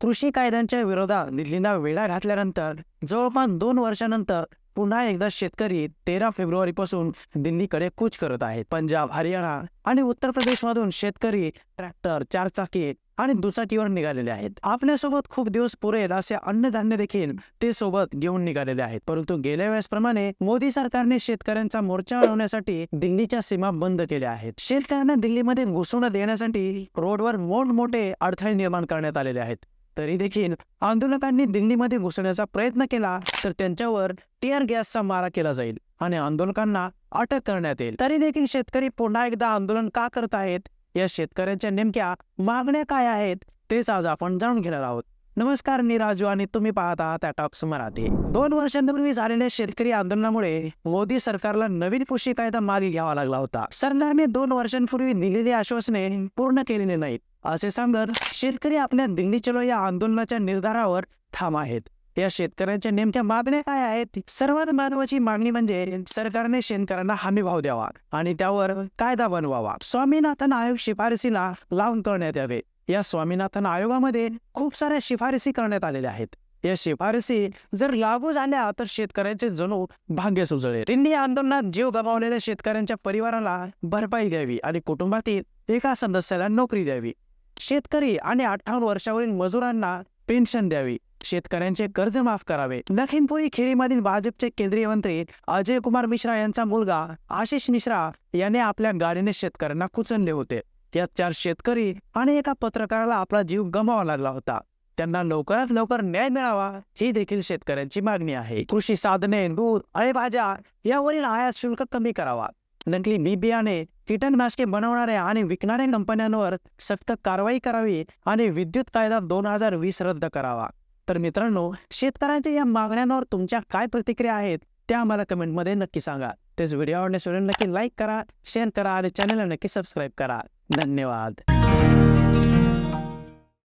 कृषी कायद्यांच्या विरोधात दिल्लीला वेढा घातल्यानंतर जवळपास दोन वर्षानंतर पुन्हा एकदा शेतकरी तेरा फेब्रुवारी पासून दिल्लीकडे कूच करत आहेत. पंजाब हरियाणा आणि उत्तर प्रदेशमधून शेतकरी ट्रॅक्टर चारचाकी आणि दुचाकीवर निघालेले आहेत. आपल्यासोबत खूप दिवस पुरेल असे अन्नधान्य देखील ते सोबत घेऊन निघालेले आहेत. परंतु गेल्या वेळेसप्रमाणे मोदी सरकारने शेतकऱ्यांचा मोर्चा अडवण्यासाठी दिल्लीच्या सीमा बंद केल्या आहेत. शेतकऱ्यांना दिल्लीमध्ये घुसवून देण्यासाठी रोडवर मोठमोठे अडथळे निर्माण करण्यात आलेले आहेत. तरी देखील आंदोलकांनी दिल्लीमध्ये घुसण्याचा प्रयत्न केला तर त्यांच्यावर टीआर गॅसचा मारा केला जाईल आणि आंदोलकांना अटक करण्यात येईल. तरी देखील शेतकरी पुन्हा एकदा आंदोलन का करत आहेत? या शेतकऱ्यांच्या नेमक्या मागण्या काय आहेत? तेच आज आपण जाणून घेणार आहोत. नमस्कार मी राजू आणि तुम्ही पाहत आहात टॉक्स मराठी. दोन वर्षांपूर्वी झालेल्या शेतकरी आंदोलनामुळे मोदी सरकारला नवीन कृषी कायदा मागे घ्यावा लागला होता. सरकारने दोन वर्षांपूर्वी दिलेली आश्वासने पूर्ण केलेली नाहीत. असे सांगत शेतकरी आपल्या दिल्ली चलो या आंदोलनाच्या निर्धारावर ठाम आहेत. या शेतकऱ्यांच्या नेमक्या मागण्या काय आहेत? सर्वात महत्वाची मागणी म्हणजे सरकारने शेतकऱ्यांना हमी भाव द्यावा आणि त्यावर कायदा बनवावा. स्वामीनाथन आयोग शिफारसीला लावून करण्यात यावे. या स्वामीनाथन आयोगामध्ये खूप साऱ्या शिफारसी करण्यात आलेल्या आहेत. या शिफारसी जर लागू झाल्या तर शेतकऱ्यांचे जणू भाग्य सुचले दिल्ली आंदोलनात जीव गमावलेल्या शेतकऱ्यांच्या परिवाराला भरपाई द्यावी आणि कुटुंबातील एका सदस्याला नोकरी द्यावी. शेतकरी आणि अठ्ठावन्न वर्षावरील मजुरांना पेन्शन द्यावी. शेतकऱ्यांचे कर्ज माफ करावे. लखीमपुरी खेरीमधील भाजपचे केंद्रीय मंत्री अजय कुमार मिश्रा यांचा मुलगा आशिष मिश्रा याने आपल्या गाडीने शेतकऱ्यांना कुचलले होते. यात चार शेतकरी आणि एका पत्रकाराला आपला जीव गमावा लागला होता. त्यांना लवकरात लवकर न्याय मिळावा ही देखील शेतकऱ्यांची मागणी आहे. कृषी साधने दूध अळेभाज्या भाज्या यावरील आयात शुल्क कमी करावा. नकली बी बियाणे कीटकनाशके बनवणाऱ्या आणि विकणाऱ्या कंपन्यांवर सक्त कारवाई करावी आणि विद्युत कायदा दोन हजार वीस रद्द करावा. तर मित्रांनो शेतकऱ्यांच्या या मागण्यांवर तुमच्या काय प्रतिक्रिया आहेत त्या आम्हाला कमेंटमध्ये नक्की सांगा. तेच व्हिडिओ आवडण्यास नक्की लाईक करा शेअर करा आणि चॅनलला नक्की सबस्क्राईब करा. धन्यवाद.